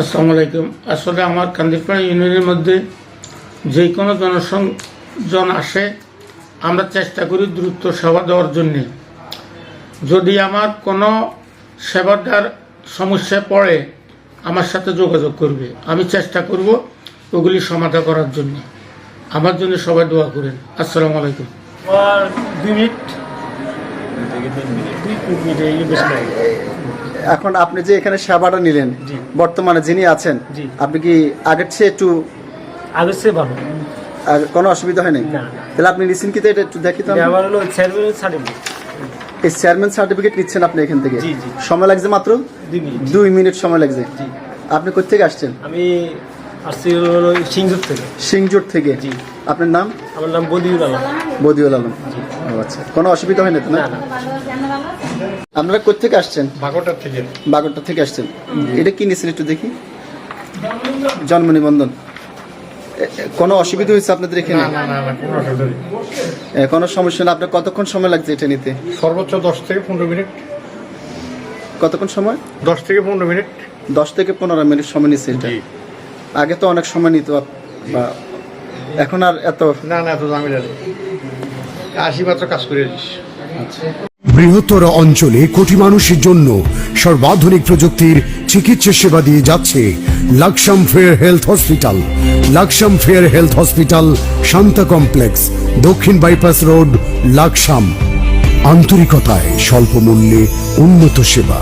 আসসালামু আলাইকুম। আসলে আমার কান্দিরপাড়া ইউনিয়নের মধ্যে যে কোনো জনসংজন আসে, আমরা চেষ্টা করি দ্রুত সেবা দেওয়ার জন্যে। যদি আমার কোনো সেবাদার সমস্যায় পড়ে, আমার সাথে যোগাযোগ করবে। আমি চেষ্টা করব ওগুলি সমাধা করার জন্য। আমার জন্য সবাই দোয়া করেন। আসসালামু আলাইকুম। দুই মিনিট। দুই মিনিট। এখন আপনি যে এখানে সেবাটা নিলেন বর্তমানে যিনি আছেন আপনি কি আগের চেয়ে একটু আগের চেয়ে ভালো। আর কোনো অসুবিধা হয়নি নাই? তাহলে আপনি নিচ্ছেন কি এটা একটু দেখি তো আমার হলো চেয়ারম্যান সার্টিফিকেট এই চেয়ারম্যান সার্টিফিকেট নিচ্ছেন আপনি এখান থেকে। সময় লাগছে মাত্র? দুই মিনিট। সময় লাগছে। আপনি কোথেকে আসছেন? আমি আসছি হলো সিংজুর থেকে। সিংজোর থেকে? জি। আপনার নাম? আমার নাম বদিউল আলম। বদিউল আলম। ও আচ্ছা। কোনো অসুবিধা হয় না? তো না। আপনারা কোথেকে আসছেন? বাগোটার থেকে। আসছেন। এটা কি নিয়েছেন একটু দেখি? জন্ম নিবন্ধন কোনো অসুবিধা হয়েছে আপনাদের এখানে? না না না কোনো সমস্যা না আপনার কতক্ষণ সময় লাগছে এটা নিতে? সর্বোচ্চ দশ থেকে পনেরো মিনিট। কতক্ষণ সময়? দশ থেকে পনেরো মিনিট। দশ থেকে পনেরো মিনিট সময় নিচ্ছে এটা। আগে তো অনেক সময় নিত বা এখন আর এত না না এত ঝামেলা নেই আশি মাত্র কাজ করে দিস। বৃহত্তর অঞ্চলে কোটি মানুষের জন্য সর্বাধুনিক প্রযুক্তির চিকিৎসা সেবা দিয়ে যাচ্ছে Laksam fair health hospital. Laksam fair health hospital Shanta complex দক্ষিণ বাইপাস রোড লাকসাম। আন্তরিকতায় স্বল্প মূল্যে উন্নত সেবা।